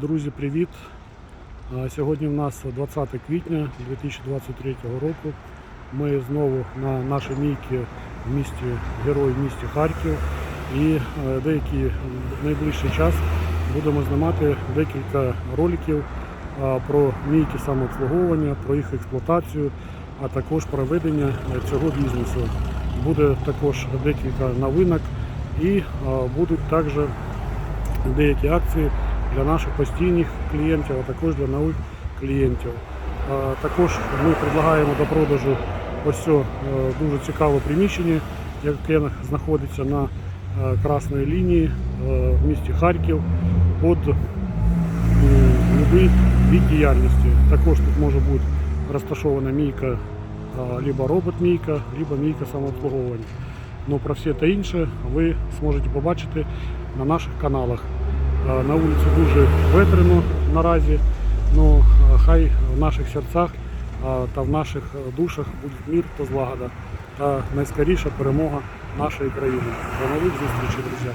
Друзі, привіт! Сьогодні в нас 20 квітня 2023 року. Ми знову на нашій мійці в місті Герой в місті Харків. І е, деякий найближчий час будемо знімати декілька роликів про мійки самообслуговування, про їх експлуатацію, а також про ведення цього бізнесу. Буде також декілька новинок і будуть також деякі акції для наших постійних клієнтів, а також для нових клієнтів. Також ми предлагаємо до продажу ось це, е, дуже цікаве приміщення, яке знаходиться на е, красній лінії е, в місті Харків під будь-який від діяльності. Також тут може бути розташована мійка, а, либо робот-мійка, либо мійка самообслуговування. Ну, про все те інше ви зможете побачити на наших каналах. Е, На вулиці дуже ветрено наразі. Ну, е, хай в наших серцях е, та в наших е, душах буде мір та злагода та найскоріша перемога нашої країни. До нових зустрічей, друзі!